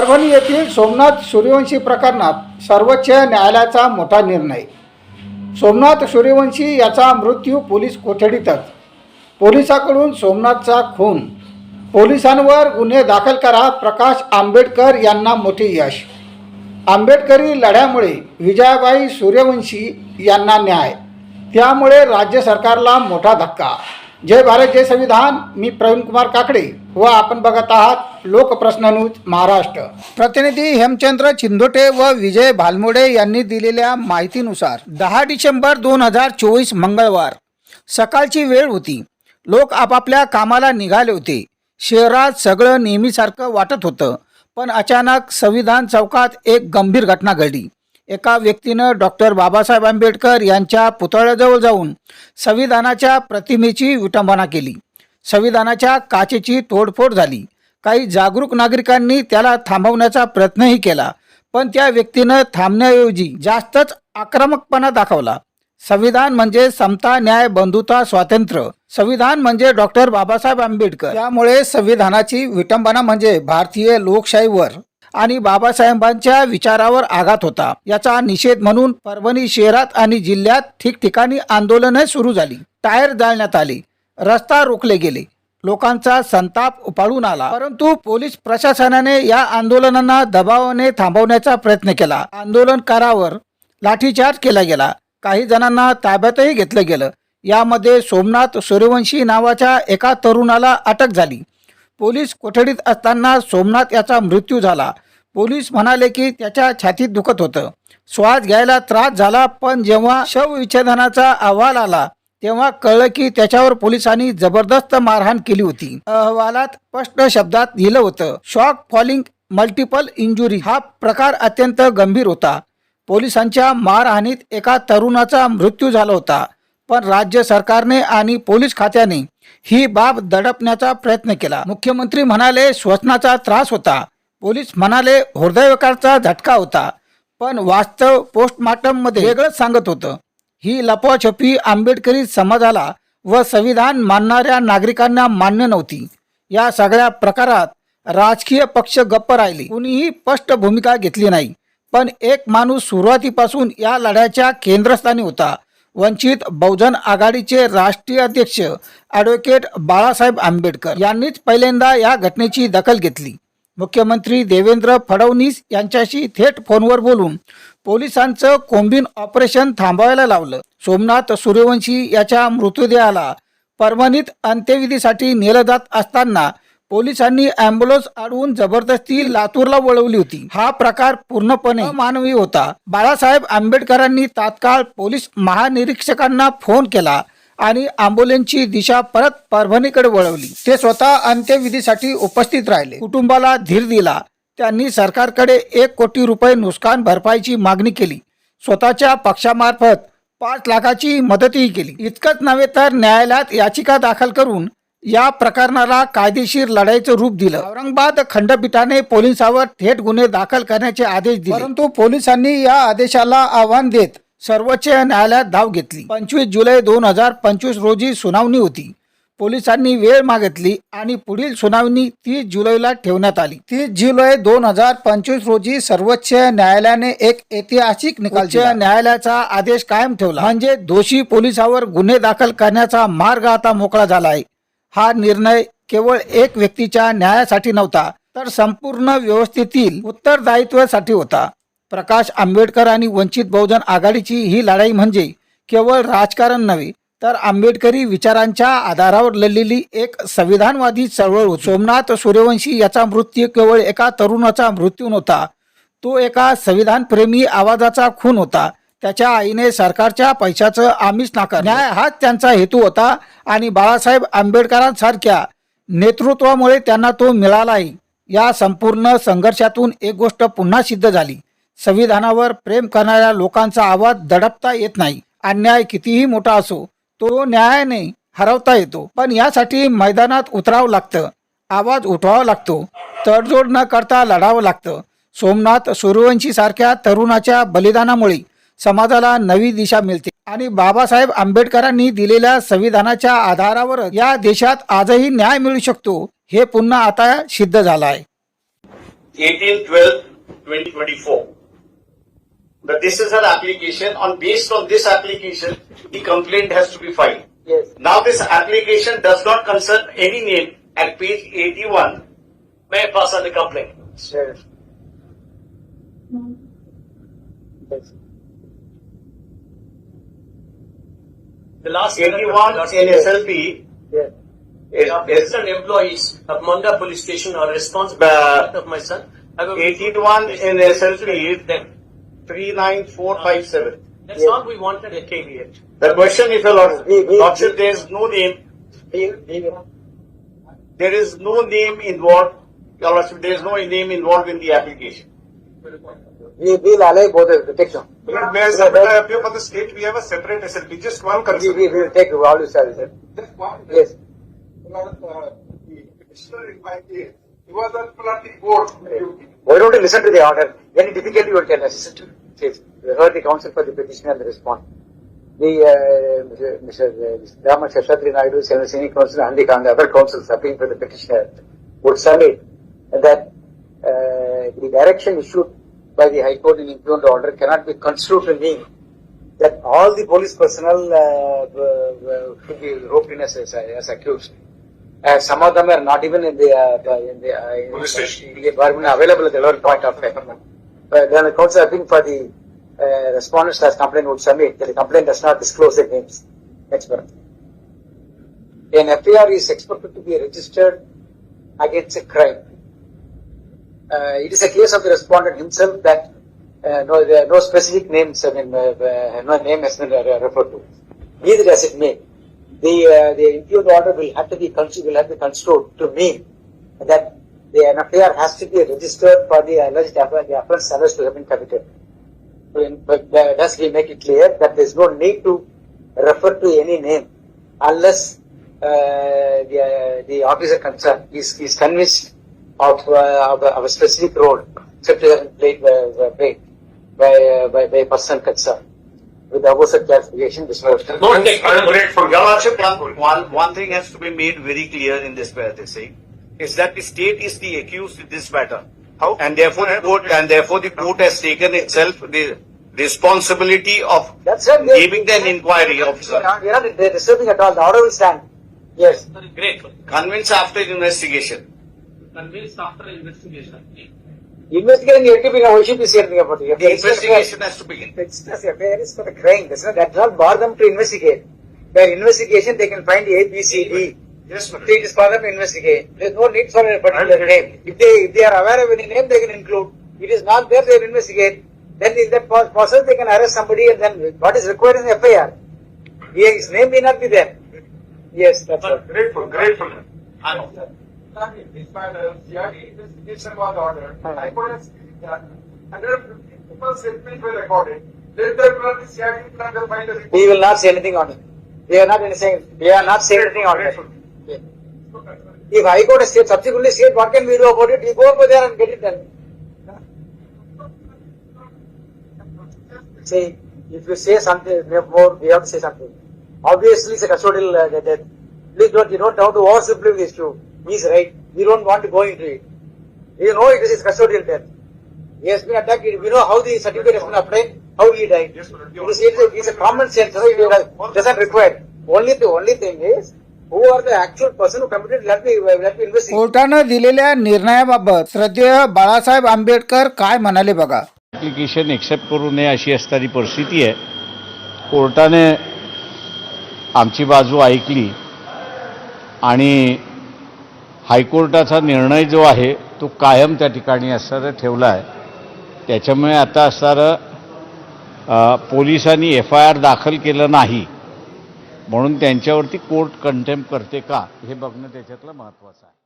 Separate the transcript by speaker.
Speaker 1: परभणी येथील सोमनाथ सूर्यवंशी प्रकरणात सर्वोच्च न्यायालयाचा मोठा निर्णय. सोमनाथ सूर्यवंशी याचा मृत्यू पोलीस कोठडीतच. पोलिसाकडून सोमनाथचा खून. पोलिसांवर गुन्हे दाखल करा प्रकाश आंबेडकर यांना मोठे यश. आंबेडकरी लढ्यामुळे विजयाबाई सूर्यवंशी यांना न्याय. त्यामुळे राज्य सरकारला मोठा धक्का. जय भारत जय संविधान. मी प्रवीण कुमार काकडे. व आपण बघत आहात लोकप्रश्न महाराष्ट्र. प्रतिनिधी हेमचंद्र चिंदोटे व विजय भालमोडे यांनी दिलेल्या माहितीनुसार दहा डिसेंबर दोन हजार चोवीस मंगळवार सकाळची वेळ होती. लोक आपापल्या कामाला निघाले होते. शहरात सगळं नेहमीसारखं वाटत होतं पण अचानक संविधान चौकात एक गंभीर घटना घडली. एका व्यक्तीनं डॉक्टर बाबासाहेब आंबेडकर यांच्या पुतळ्याजवळ जाऊन संविधानाच्या प्रतिमेची विटंबना केली. संविधानाच्या काचेची तोडफोड झाली. काही जागरूक नागरिकांनी त्याला थांबवण्याचा प्रयत्नही केला पण त्या व्यक्तीनं थांबण्याऐवजी जास्तच आक्रमकपणा दाखवला. संविधान म्हणजे समता न्याय बंधुता स्वातंत्र्य. संविधान म्हणजे डॉक्टर बाबासाहेब आंबेडकर. त्यामुळे संविधानाची विटंबना म्हणजे भारतीय लोकशाहीवर आणि बाबासाहेबांच्या विचारावर आघात होता. याचा निषेध म्हणून परभणी शहरात आणि जिल्ह्यात ठिकठिकाणी आंदोलने सुरू झाली. टायर जाळण्यात आली. रस्ता रोखले गेले. लोकांचा संताप उपाळून आला. परंतु पोलीस प्रशासनाने या आंदोलनांना दबावाने थांबवण्याचा प्रयत्न केला. आंदोलनकारावर लाठीचार्ज केला गेला. काही जणांना ताब्यातही घेतलं गेलं. यामध्ये सोमनाथ सूर्यवंशी नावाच्या एका तरुणाला अटक झाली. पोलीस कोठडीत असताना सोमनाथ याचा मृत्यू झाला. पोलीस म्हणाले की त्याच्या छातीत दुखत होतं. श्वास घ्यायला त्रास झाला पण जेव्हा शवविच्छेदनाचा अहवाल आला तेव्हा कळलं की त्याच्यावर पोलिसांनी जबरदस्त मारहाण केली होती. अहवालात स्पष्ट शब्दात लिहिलं होतं शॉक फॉलिंग मल्टिपल इंजुरी. हा प्रकार अत्यंत गंभीर होता. पोलिसांच्या मारहाणीत एका तरुणाचा मृत्यू झाला होता पण राज्य सरकारने आणि पोलीस खात्याने ही बाब दडपण्याचा प्रयत्न केला. मुख्यमंत्री म्हणाले श्वसनाचा त्रास होता. पोलीस म्हणाले हृदयविकारचा झटका होता. पण वास्तव पोस्टमार्टममध्ये वेगळंच सांगत होतं. ही लपाछपी आंबेडकरी समाजाला व संविधान मानणाऱ्या नागरिकांना मान्य नव्हती. या सगळ्या प्रकारात राजकीय पक्ष गप्प राहिले. कुणीही स्पष्ट भूमिका घेतली नाही. पण एक माणूस सुरुवातीपासून या लढ्याच्या केंद्रस्थानी होता. वंचित बहुजन आघाडीचे राष्ट्रीय अध्यक्ष ॲडव्होकेट बाळासाहेब आंबेडकर यांनीच पहिल्यांदा या घटनेची दखल घेतली. मुख्यमंत्री देवेंद्र फडणवीस यांच्याशी थेट फोनवर बोलून पोलिसांचं कोंबिन ऑपरेशन थांबवायला लावलं. सोमनाथ सूर्यवंशी याच्या मृतदेहाला परभणीत अंत्यविधीसाठी नेलं जात असताना पोलिसांनी अँब्युलन्स अडवून जबरदस्ती लातूरला वळवली होती. हा प्रकार पूर्णपणे मानवी होता. बाळासाहेब आंबेडकरांनी तात्काळ पोलीस महानिरीक्षकांना फोन केला आणि अँब्युलन्सची दिशा परत परभणीकडे वळवली. ते स्वतः अंत्यविधीसाठी उपस्थित राहिले. कुटुंबाला धीर दिला. त्यांनी सरकारकडे एक कोटी रुपये नुकसान भरपाईची मागणी केली. स्वतःच्या पक्षामार्फत पाच लाखाची मदतही केली. इतकंच नव्हे तर न्यायालयात याचिका दाखल करून या प्रकरणाला कायदेशीर लढाईचं रूप दिलं. औरंगाबाद खंडपीठाने पोलिसांवर थेट गुन्हे दाखल करण्याचे आदेश दिले. परंतु पोलिसांनी या आदेशाला आव्हान देत सर्वोच्च न्यायालयात धाव घेतली. पंचवीस जुलै दोन हजार पंचवीस रोजी सुनावणी होती. पोलिसांनी वेळ मागितली आणि पुढील सुनावणी तीस जुलैला ठेवण्यात आली. तीस जुलै दोन हजार पंचवीस रोजी सर्वोच्च न्यायालयाने एक ऐतिहासिक निकाल. न्यायालयाचा आदेश कायम ठेवला. म्हणजे दोषी पोलिसावर गुन्हे दाखल करण्याचा मार्ग आता मोकळा झाला आहे. हा निर्णय केवळ एक व्यक्तीच्या न्यायासाठी नव्हता तर संपूर्ण व्यवस्थेतील उत्तरदायित्वासाठी होता. प्रकाश आंबेडकर आणि वंचित बहुजन आघाडीची ही लढाई म्हणजे केवळ राजकारण नव्हे तर आंबेडकरी विचारांच्या आधारावर लढलेली एक संविधानवादी चळवळ सोमनाथ सूर्यवंशी याचा मृत्यू केवळ एका तरुणाचा मृत्यू नव्हता तो एका संविधानप्रेमी आवाजाचा खून होता. त्याच्या आईने सरकारच्या पैशाचं आमिष नाकार न्याय हाच त्यांचा हेतू होता आणि बाळासाहेब आंबेडकरांसारख्या नेतृत्वामुळे त्यांना तो मिळालाही. या संपूर्ण संघर्षातून एक गोष्ट पुन्हा सिद्ध झाली. संविधानावर प्रेम करणाऱ्या लोकांचा आवाज दडपता येत नाही. अन्याय कितीही मोठा असो तो न्यायाने हरवता येतो. पण यासाठी मैदानात उतरावं लागतं. आवाज उठवावा लागतो. तडजोड न करता लढावं लागतं. सोमनाथ सूर्यवंशी सारख्या तरुणाच्या बलिदानामुळे समाजाला नवी दिशा मिळते. आणि बाबासाहेब आंबेडकरांनी दिलेल्या संविधानाच्या आधारावर या देशात आजही न्याय मिळू शकतो हे पुन्हा आता सिद्ध झालं आहे
Speaker 2: 18 12 2024. But this is her application. On based on this application, the complaint has to be filed.
Speaker 3: Yes.
Speaker 2: Now this application does not concern any name. At page 81, may I pass on the complaint?
Speaker 3: Sure. Yes.
Speaker 4: The last
Speaker 2: 81 in SLP
Speaker 3: Yes.
Speaker 2: is,
Speaker 4: The
Speaker 2: is
Speaker 4: assistant employees of Manda police station are responsible
Speaker 2: Uh,
Speaker 4: of my son. I
Speaker 2: 81 in SLP is
Speaker 4: Them.
Speaker 2: 39457.
Speaker 4: That's all we wanted at KVH.
Speaker 2: The question is, Your Lordship,
Speaker 3: We- we-
Speaker 2: Lordship, there is no name,
Speaker 3: We, we will.
Speaker 2: there is no name involved, Your Lordship, there is no name involved in the application.
Speaker 3: We will allow both the protection.
Speaker 5: But May I submit, I appear for the state, we have a separate SLP, just one
Speaker 3: We,
Speaker 5: concern.
Speaker 3: we will take all the services.
Speaker 5: Just one.
Speaker 3: Yes.
Speaker 5: Uh, the petitioner in my case, he was on the board.
Speaker 3: Why don't you listen to the order? Any difficulty you can assist to. We heard the counsel for the petitioner and the response. The, uh, Mr. Mr. Rama Shashatri Naidu, Senior Council, and the, other councils appealing for the petitioner would submit that, uh, the direction issued by the High Court in impugned order cannot be construed to mean that all the police personnel, uh, should be roped in as, as, as accused. Uh, some of them are not even in the, uh, in the, uh, in
Speaker 5: Police station.
Speaker 3: the- available at the lower point of time. But then the think for the, uh, respondents complaint would submit, that the complaint does not disclose the names. One. An FAR is expected to be registered against a crime. Uh, it is a case of the respondent himself that, uh, no, there are no specific names, I mean, uh, uh, no name has been uh, referred to. Neither does it mean. The, uh, the impugned order will have to be will have to be construed to mean that the NFAR has to be registered for the alleged offense, the offense alleged to have been committed. So in- But uh, thus we make it clear that there is no need to refer to any name unless uh, the, uh, the officer concerned is, is convinced of, uh, of, a, of a specific role except uh, played by, by, by, uh, by, by a person concerned. With the opposite clarification, this was.
Speaker 4: Don't take-
Speaker 5: I am grateful.
Speaker 2: Your Lordship, one, one, one thing has to be made very clear in this matter, they say, is that the state is the accused in this matter.
Speaker 5: How?
Speaker 2: And therefore the court, and therefore the court has taken itself the responsibility of
Speaker 3: That's right. they-
Speaker 2: giving the inquiry officer.
Speaker 3: are not, we are not disturbing at all. The order will stand. Yes.
Speaker 4: Very grateful.
Speaker 2: Convince after investigation.
Speaker 4: Convinced after investigation.
Speaker 3: Investigating the activity, now we should be saying about it.
Speaker 2: The investigation has to begin.
Speaker 3: It's just a fair is for the crime. That's not, that does not bar them to investigate. By investigation, they can find A, B, C, D.
Speaker 5: Yes,
Speaker 3: So
Speaker 5: madam.
Speaker 3: it is for them to investigate. There's no need for a particular name. If they, if they are aware of any name, they can include. It is not there, they will investigate. Then in that pos- process, they can arrest somebody and then what is required in the FIR. Yeah, his name may not be there. Yes, that's all.
Speaker 5: Grateful, grateful.
Speaker 2: I know.
Speaker 5: Despite the CID investigation was ordered, hmm. I could have seen that hundred people statements were recorded. Let the plan, CID plan will find a report.
Speaker 3: We will not say anything on it. We are not saying, we are not saying anything on it. If High Court has subsequently said, what can we do about it? We go over there and get it done. See, if you say something more, we have to say something. Obviously, it's a custodial uh, death. Please don't, you don't have to oversimplify this issue. He's right. We don't want to go into it. You know it is custodial death. He has been attacked. We know how the certificate has been applied, how he died.
Speaker 5: Madam.
Speaker 3: You see, it's a, common sense. It doesn't require. Only the only thing is, who are the actual person who committed? Let me let me investigate.
Speaker 1: कोर्टानं दिलेल्या निर्णयाबाबत श्रद्धेय बाळासाहेब आंबेडकर काय म्हणाले बघा
Speaker 6: application accept करू नये अशी असणारी परिस्थिती आहे कोर्टाने आमची बाजू ऐकली आणि हायकोर्टाचा निर्णय जो आहे तो कायम त्या ठिकाणी असणारा ठेवला आहे त्याच्यामुळे आता असणारं पोलिसांनी एफ आय आर दाखल केलं नाही म्हणून त्यांच्यावरती कोर्ट कंटेम्प करते का हे बघणं त्याच्यातलं महत्त्वाचं आहे.